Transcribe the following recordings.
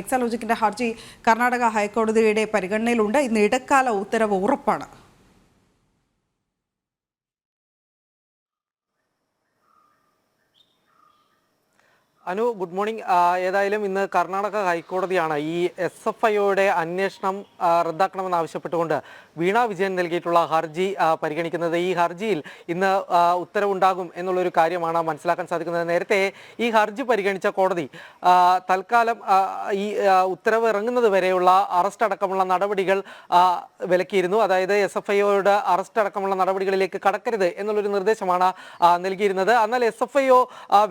എക്സാലോജിക്കിന്റെ ഹർജി കർണാടക ഹൈക്കോടതിയുടെ പരിഗണനയിലുണ്ട്. ഇന്ന് ഇടക്കാല ഉത്തരവ് ഉറപ്പാണ്. Anu good morning. ഏതായാലും ഇന്ന് കർണാടക ഹൈക്കോടതിയാണ് ഈ എസ് എഫ് ഐയുടെ അന്വേഷണം റദ്ദാക്കണമെന്ന് ആവശ്യപ്പെട്ടുകൊണ്ട് വീണ വിജയൻ നൽകിയിട്ടുള്ള ഹർജി പരിഗണിക്കുന്നത്. ഈ ഹർജിയിൽ ഇന്ന് ഉത്തരവുണ്ടാകും എന്നുള്ളൊരു കാര്യമാണ് മനസ്സിലാക്കാൻ സാധിക്കുന്നത്. നേരത്തെ ഈ ഹർജി പരിഗണിച്ച കോടതി തൽക്കാലം ഈ ഉത്തരവ് ഇറങ്ങുന്നത് വരെയുള്ള അറസ്റ്റ് അടക്കമുള്ള നടപടികൾ വിലക്കിയിരുന്നു. അതായത് എസ് എഫ് ഐയോയുടെ അറസ്റ്റ് അടക്കമുള്ള നടപടികളിലേക്ക് കടക്കരുത് എന്നുള്ളൊരു നിർദ്ദേശമാണ് നൽകിയിരുന്നത്. എന്നാൽ എസ് എഫ് ഐ ഒ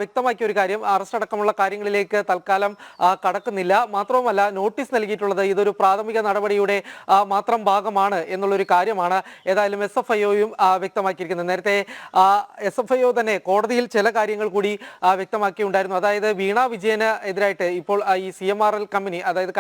വ്യക്തമാക്കിയ ഒരു കാര്യം അറസ്റ്റ് അടക്കമുള്ള കാര്യങ്ങളിലേക്ക് തൽക്കാലം കടക്കുന്നില്ല. മാത്രവുമല്ല നോട്ടീസ് നൽകിയിട്ടുള്ളത് ഇതൊരു പ്രാഥമിക നടപടിയുടെ മാത്രം ഭാഗമാണ് എന്നുള്ളൊരു കാര്യമാണ് ഏതായാലും എസ് എഫ് ഐഒയും വ്യക്തമാക്കിയിരിക്കുന്നത്. നേരത്തെ എസ് എഫ് ഐ തന്നെ കോടതിയിൽ ചില കാര്യങ്ങൾ കൂടി വ്യക്തമാക്കിയുണ്ടായിരുന്നു. അതായത് വീണ വിജയന് എതിരായിട്ട് ഇപ്പോൾ ഈ C M R L company അതായത്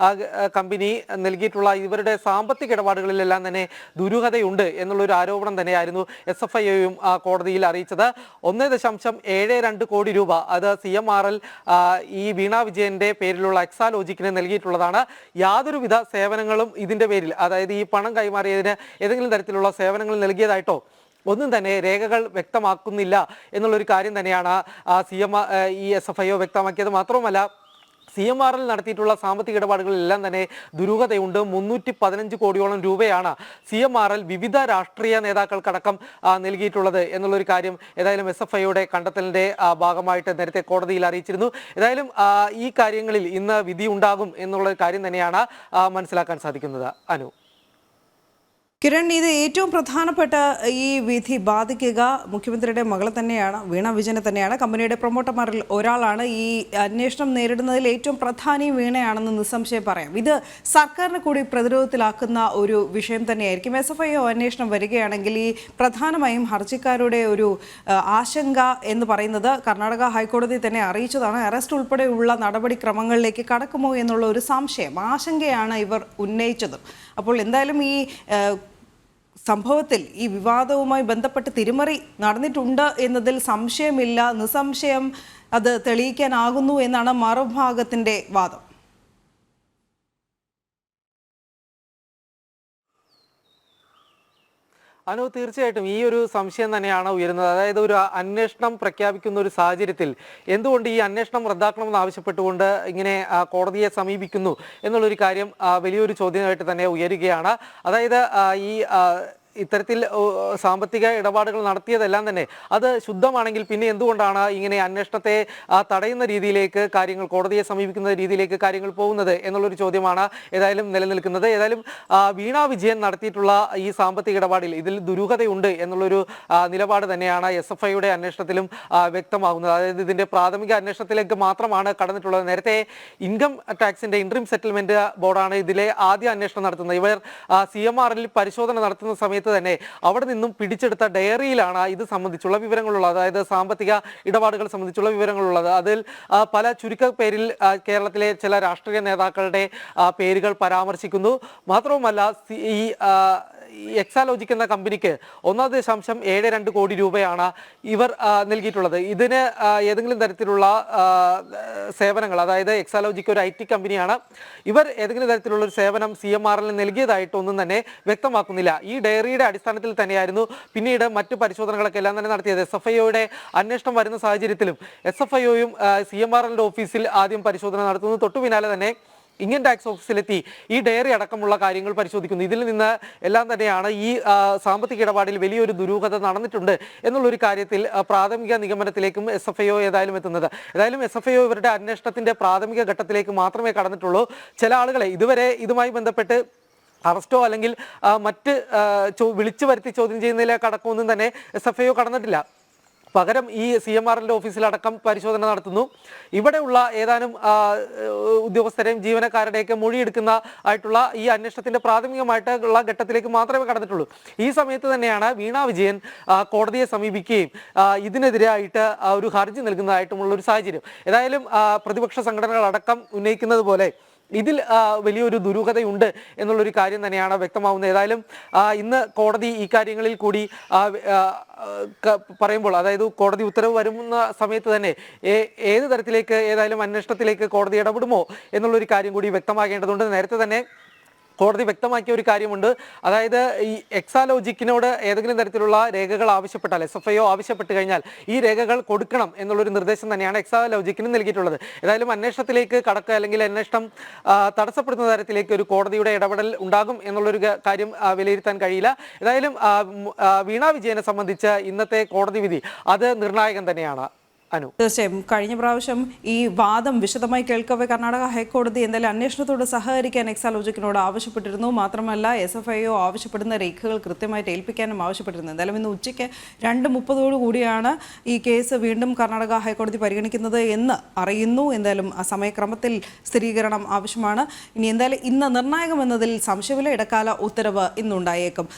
ആ, കമ്പനി നൽകിയിട്ടുള്ള ഇവരുടെ സാമ്പത്തിക ഇടപാടുകളിലെല്ലാം തന്നെ ദുരൂഹതയുണ്ട് എന്നുള്ളൊരു ആരോപണം തന്നെയായിരുന്നു എസ് എഫ് ഐഒയും കോടതിയിൽ അറിയിച്ചത്. ഒന്ന് ദശാംശം ഏഴ് രണ്ട് കോടി രൂപ. അത് സി എം ആർ എൽ ഈ വീണ വിജയന്റെ പേരിലുള്ള എക്സാലോജിക്കിന് നൽകിയിട്ടുള്ളതാണ്. യാതൊരുവിധ സേവനങ്ങളും ഇതിന്റെ പേരിൽ അതായത് ഈ പണം കൈമാറിയതിന് ഏതെങ്കിലും തരത്തിലുള്ള സേവനങ്ങൾ നൽകിയതായിട്ടോ? ഒന്നും തന്നെ രേഖകൾ വ്യക്തമാക്കുന്നില്ല എന്നുള്ളൊരു കാര്യം തന്നെയാണ് സി എം ഈ എസ് എഫ് ഐ ഒ വ്യക്തമാക്കിയത്. മാത്രവുമല്ല സി എം ആർ എൽ നടത്തിയിട്ടുള്ള സാമ്പത്തിക ഇടപാടുകളിലെല്ലാം തന്നെ ദുരൂഹതയുണ്ട്. മുന്നൂറ്റി പതിനഞ്ച് കോടിയോളം രൂപയാണ് സി എം ആർ എൽ വിവിധ രാഷ്ട്രീയ നേതാക്കൾക്കടക്കം നൽകിയിട്ടുള്ളത് എന്നുള്ളൊരു കാര്യം ഏതായാലും എസ് എഫ് ഐയുടെ കണ്ടെത്തലിന്റെ ഭാഗമായിട്ട് നേരത്തെ കോടതിയിൽ അറിയിച്ചിരുന്നു. ഏതായാലും ഈ കാര്യങ്ങളിൽ ഇന്ന് വിധി ഉണ്ടാകും എന്നുള്ള കാര്യം തന്നെയാണ് മനസ്സിലാക്കാൻ സാധിക്കുന്നത്. അനു. കിരൺ ഇത് ഏറ്റവും പ്രധാനപ്പെട്ട ഈ വിധി ബാധിക്കുക മുഖ്യമന്ത്രിയുടെ മകളെ തന്നെയാണ് വീണ വിജയനെ തന്നെയാണ്. കമ്പനിയുടെ പ്രൊമോട്ടർമാരിൽ ഒരാളാണ് ഈ അന്വേഷണം നേരിടുന്നതിൽ ഏറ്റവും പ്രധാനിയും വീണയാണെന്ന് നിസ്സംശയം പറയാം. ഇത് സർക്കാരിനെ കൂടി പ്രതിരോധത്തിലാക്കുന്ന ഒരു വിഷയം തന്നെയായിരിക്കും. എസ് എഫ് ഐ ഒ അന്വേഷണം വരികയാണെങ്കിൽ ഈ പ്രധാനമായും ഹർജിക്കാരുടെ ഒരു ആശങ്ക എന്ന് പറയുന്നത് കർണാടക ഹൈക്കോടതി തന്നെ അറിയിച്ചതാണ്. അറസ്റ്റ് ഉൾപ്പെടെയുള്ള നടപടിക്രമങ്ങളിലേക്ക് കടക്കുമോ എന്നുള്ള ഒരു സംശയം ആശങ്കയാണ് ഇവർ ഉന്നയിച്ചത്. അപ്പോൾ എന്തായാലും ഈ സംഭവത്തിൽ ഈ വിവാദവുമായി ബന്ധപ്പെട്ട് തിരിമറി നടന്നിട്ടുണ്ട് എന്നതിൽ സംശയമില്ല. നിസ്സംശയം അത് തെളിയിക്കാനാകുന്നു എന്നാണ് മറുഭാഗത്തിന്റെ വാദം. അനു തീർച്ചയായിട്ടും ഈ ഒരു സംശയം തന്നെയാണ് ഉയരുന്നത്. അതായത് ഒരു അന്വേഷണം പ്രഖ്യാപിക്കുന്ന ഒരു സാഹചര്യത്തിൽ എന്തുകൊണ്ട് ഈ അന്വേഷണം റദ്ദാക്കണമെന്ന് ആവശ്യപ്പെട്ടുകൊണ്ട് ഇങ്ങനെ കോടതിയെ സമീപിക്കുന്നു എന്നുള്ളൊരു കാര്യം വലിയൊരു ചോദ്യമായിട്ട് തന്നെ ഉയരുകയാണ്. അതായത് ഈ ഇത്തരത്തിൽ സാമ്പത്തിക ഇടപാടുകൾ നടത്തിയതെല്ലാം തന്നെ. അത് ശുദ്ധമാണെങ്കിൽ പിന്നെ എന്തുകൊണ്ടാണ് ഇങ്ങനെ അന്വേഷണത്തെ തടയുന്ന രീതിയിലേക്ക് കാര്യങ്ങൾ കോടതിയെ സമീപിക്കുന്ന രീതിയിലേക്ക് കാര്യങ്ങൾ പോകുന്നത് എന്നുള്ളൊരു ചോദ്യമാണ് ഏതായാലും നിലനിൽക്കുന്നത്. ഏതായാലും വീണ വിജയൻ നടത്തിയിട്ടുള്ള ഈ സാമ്പത്തിക ഇടപാടിൽ ഇതിൽ ദുരൂഹതയുണ്ട് എന്നുള്ളൊരു നിലപാട് തന്നെയാണ് എസ് എഫ് ഐയുടെ അന്വേഷണത്തിലും വ്യക്തമാകുന്നത്. അതായത് ഇതിന്റെ പ്രാഥമിക അന്വേഷണത്തിലേക്ക് മാത്രമാണ് കടന്നിട്ടുള്ളത്. നേരത്തെ ഇൻകം ടാക്സിന്റെ ഇൻട്രീം സെറ്റിൽമെന്റ് ബോർഡാണ് ഇതിലെ ആദ്യ അന്വേഷണം നടത്തുന്നത്. ഇവർ സി പരിശോധന നടത്തുന്ന സമയത്ത് തന്നെ അവിടെ നിന്നും പിടിച്ചെടുത്ത ഡയറിയിലാണ് ഇത് സംബന്ധിച്ചുള്ള വിവരങ്ങളുള്ളത്. അതായത് സാമ്പത്തിക ഇടപാടുകൾ സംബന്ധിച്ചുള്ള വിവരങ്ങളുള്ളത്. അതിൽ പല ചുരുക്ക പേരിൽ കേരളത്തിലെ ചില രാഷ്ട്രീയ നേതാക്കളുടെ പേരുകൾ പരാമർശിക്കുന്നു. മാത്രവുമല്ല ഈ ഈ എക്സാലോജിക് എന്ന കമ്പനിക്ക് ഒന്നാം ദശാംശം ഏഴ് രണ്ട് കോടി രൂപയാണ് ഇവർ നൽകിയിട്ടുള്ളത്. ഇതിന് ഏതെങ്കിലും തരത്തിലുള്ള സേവനങ്ങൾ അതായത് എക്സാലോജിക് ഒരു ഐ ടി കമ്പനിയാണ് ഇവർ ഏതെങ്കിലും തരത്തിലുള്ള ഒരു സേവനം സി എം എല്ലിന് നൽകിയതായിട്ടൊന്നും തന്നെ വ്യക്തമാക്കുന്നില്ല. ഈ ഡയറിയുടെ അടിസ്ഥാനത്തിൽ തന്നെയായിരുന്നു പിന്നീട് മറ്റു പരിശോധനകളൊക്കെ എല്ലാം തന്നെ നടത്തിയത്. എസ് എഫ് ഐയുടെ അന്വേഷണം വരുന്ന സാഹചര്യത്തിലും എസ് എഫ് ഐയും സി എം ആർ ഓഫീസിൽ ആദ്യം പരിശോധന നടത്തുന്നു. തൊട്ടു പിന്നാലെ തന്നെ ഇൻകം ടാക്സ് ഓഫീസിലെത്തി ഈ ഡയറി അടക്കമുള്ള കാര്യങ്ങൾ പരിശോധിക്കുന്നു. ഇതിൽ നിന്ന് എല്ലാം തന്നെയാണ് ഈ സാമ്പത്തിക ഇടപാടിൽ വലിയൊരു ദുരൂഹത നടന്നിട്ടുണ്ട് എന്നുള്ളൊരു കാര്യത്തിൽ പ്രാഥമിക നിഗമനത്തിലേക്കും എസ് എഫ് ഐ ഏതായാലും എത്തുന്നത്. ഏതായാലും എസ് എഫ് ഐ ഇവരുടെ അന്വേഷണത്തിന്റെ പ്രാഥമിക ഘട്ടത്തിലേക്ക് മാത്രമേ കടന്നിട്ടുള്ളൂ. ചില ആളുകളെ ഇതുവരെ ഇതുമായി ബന്ധപ്പെട്ട് അറസ്റ്റോ അല്ലെങ്കിൽ മറ്റ് വിളിച്ചു വരുത്തി ചോദ്യം ചെയ്യുന്നതിലേക്ക് അടക്കമൊന്നും തന്നെ എസ് എഫ് ഐ കടന്നിട്ടില്ല. പകരം ഈ സി എം ആറിന്റെ ഓഫീസിലടക്കം പരിശോധന നടത്തുന്നു. ഇവിടെയുള്ള ഏതാനും ഉദ്യോഗസ്ഥരെയും ജീവനക്കാരുടെയൊക്കെ മൊഴിയെടുക്കുന്ന ആയിട്ടുള്ള ഈ അന്വേഷണത്തിന്റെ പ്രാഥമികമായിട്ടുള്ള ഘട്ടത്തിലേക്ക് മാത്രമേ കടന്നിട്ടുള്ളൂ. ഈ സമയത്ത് തന്നെയാണ് വീണ വിജയൻ കോടതിയെ സമീപിക്കുകയും ഇതിനെതിരായിട്ട് ഒരു ഹർജി നൽകുന്നതായിട്ടുമുള്ള ഒരു സാഹചര്യം. ഏതായാലും പ്രതിപക്ഷ പ്രതിപക്ഷ സംഘടനകളടക്കം ഉന്നയിക്കുന്നത് പോലെ ഇതിൽ വലിയൊരു ദുരൂഹതയുണ്ട് എന്നുള്ളൊരു കാര്യം തന്നെയാണ് വ്യക്തമാവുന്നത്. ഏതായാലും ഇന്ന് കോടതി ഈ കാര്യങ്ങളിൽ കൂടി പറയുമ്പോൾ അതായത് കോടതി ഉത്തരവ് വരുന്ന സമയത്ത് തന്നെ ഏത് തരത്തിലേക്ക് ഏതായാലും അന്വേഷണത്തിലേക്ക് കോടതി ഇടപെടുമോ എന്നുള്ളൊരു കാര്യം കൂടി വ്യക്തമാകേണ്ടതുണ്ട്. നേരത്തെ തന്നെ കോടതി വ്യക്തമാക്കിയ ഒരു കാര്യമുണ്ട്. അതായത് ഈ എക്സാലോജിക്കിനോട് ഏതെങ്കിലും തരത്തിലുള്ള രേഖകൾ ആവശ്യപ്പെട്ടാൽ എസ് എഫ് ഐ ആവശ്യപ്പെട്ട് കഴിഞ്ഞാൽ ഈ രേഖകൾ കൊടുക്കണം എന്നുള്ളൊരു നിർദ്ദേശം തന്നെയാണ് എക്സാലോജിക്കിന് നൽകിയിട്ടുള്ളത്. ഏതായാലും അന്വേഷണത്തിലേക്ക് കടക്കുക അല്ലെങ്കിൽ അന്വേഷണം തടസ്സപ്പെടുന്ന തരത്തിലേക്ക് ഒരു കോടതിയുടെ ഇടപെടൽ ഉണ്ടാകും എന്നുള്ളൊരു കാര്യം വിലയിരുത്താൻ കഴിയില്ല. ഏതായാലും വീണ വിജയനെ സംബന്ധിച്ച് ഇന്നത്തെ കോടതി വിധി അത് നിർണായകം തന്നെയാണ്. അനു. തീർച്ചയായും. കഴിഞ്ഞ പ്രാവശ്യം ഈ വാദം വിശദമായി കേൾക്കവേ കർണാടക ഹൈക്കോടതി എന്തായാലും അന്വേഷണത്തോട് സഹകരിക്കാൻ എക്സാലോജിക്കിനോട് ആവശ്യപ്പെട്ടിരുന്നു. മാത്രമല്ല എസ് എഫ് ഐ ഒ ആവശ്യപ്പെടുന്ന രേഖകൾ കൃത്യമായിട്ട് ഏൽപ്പിക്കാനും ആവശ്യപ്പെട്ടിരുന്നു. എന്തായാലും ഇന്ന് ഉച്ചയ്ക്ക് രണ്ട് മുപ്പതോടു കൂടിയാണ് ഈ കേസ് വീണ്ടും കർണാടക ഹൈക്കോടതി പരിഗണിക്കുന്നത് എന്ന് അറിയുന്നു. എന്തായാലും ആ സമയക്രമത്തിൽ സ്ഥിരീകരണം ആവശ്യമാണ്. ഇനി എന്തായാലും ഇന്ന് നിർണായകമെന്നതിൽ സംശയമില്ല ഇടക്കാല ഉത്തരവ് ഇന്നുണ്ടായേക്കും.